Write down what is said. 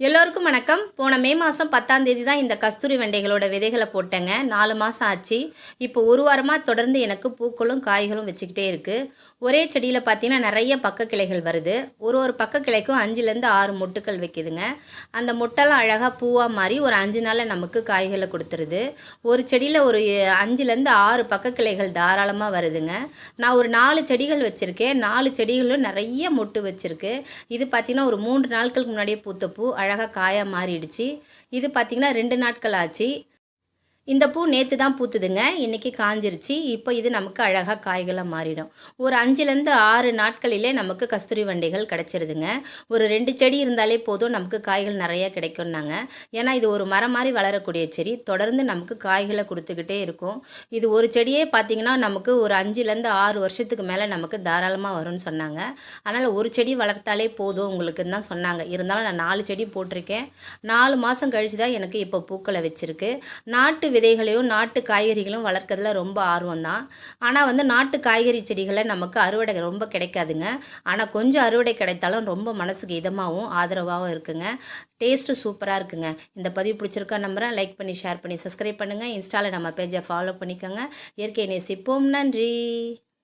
எல்லோருக்கும் வணக்கம். போன மே மாதம் பத்தாம் தேதி தான் இந்த கஸ்தூரி வெண்டைகளோட விதைகளை போட்டேங்க. நாலு மாதம் ஆச்சு. இப்போ ஒரு வாரமாக தொடர்ந்து எனக்கு பூக்களும் காய்களும் வச்சுக்கிட்டே இருக்குது ஒரே செடியில் பார்த்தீங்கன்னா நிறைய பக்க கிளைகள் வருது. ஒரு ஒரு பக்க கிளைக்கும் அஞ்சுலேருந்து ஆறு மொட்டுக்கள் வைக்குதுங்க. அந்த மொட்டெல்லாம் அழகாக பூவாக மாறி ஒரு அஞ்சு நாளில் நமக்கு காய்களை கொடுத்துருது. ஒரு செடியில் ஒரு அஞ்சுலேருந்து ஆறு பக்க கிளைகள் தாராளமாக வருதுங்க. நான் ஒரு நாலு செடிகள் வச்சுருக்கேன். நாலு செடிகளும் நிறைய மொட்டு வச்சுருக்கு. இது பார்த்திங்கன்னா ஒரு மூன்று நாட்களுக்கு முன்னாடியே பூத்த பூ. அழகாக காயாக மாறிடுச்சு. இது பார்த்திங்கன்னா ரெண்டு நாட்கள் ஆச்சு. இந்த பூ நேற்று தான் பூத்துதுங்க. இன்றைக்கி காஞ்சிருச்சு. இப்போ இது நமக்கு அழகாக காய்களாக மாறிடும். ஒரு அஞ்சுலேருந்து ஆறு நாட்களிலே நமக்கு கஸ்தூரி வண்டிகள் கிடச்சிருதுங்க. ஒரு ரெண்டு செடி இருந்தாலே போதும் நமக்கு காய்கள் நிறைய கிடைக்கும்னாங்க. ஏன்னா இது ஒரு மரம் மாதிரி வளரக்கூடிய செடி. தொடர்ந்து நமக்கு காய்களை கொடுத்துக்கிட்டே இருக்கும். இது ஒரு செடியே பார்த்திங்கன்னா நமக்கு ஒரு அஞ்சுலேருந்து ஆறு வருஷத்துக்கு மேலே நமக்கு தாராளமாக வரும்னு சொன்னாங்க. அதனால் ஒரு செடி வளர்த்தாலே போதும் உங்களுக்குன்னு தான் சொன்னாங்க. இருந்தாலும் நான் நாலு செடி போட்டிருக்கேன். நாலு மாதம் கழித்து தான் எனக்கு இப்போ பூக்களை வச்சுருக்கு. நாட்டு விதைகளையும் நாட்டு காய்கறிகளும் வளர்க்கறதுல ரொம்ப ஆர்வம் தான் ஆனால் வந்து நாட்டு காய்கறி செடிகளை நமக்கு அறுவடை ரொம்ப கிடைக்காதுங்க. ஆனால் கொஞ்சம் அறுவடை கிடைத்தாலும் ரொம்ப மனசுக்கு இதமாகவும் ஆதரவாகவும் இருக்குங்க. டேஸ்ட்டு சூப்பராக இருக்குங்க. இந்த பதிவு பிடிச்சிருக்கா நம்புகிறேன் லைக் பண்ணி ஷேர் பண்ணி சப்ஸ்கிரைப் பண்ணுங்கள் இன்ஸ்டாவில் நம்ம பேஜை ஃபாலோ பண்ணிக்கோங்க. இயற்கை நேசிப்போம். நன்றி.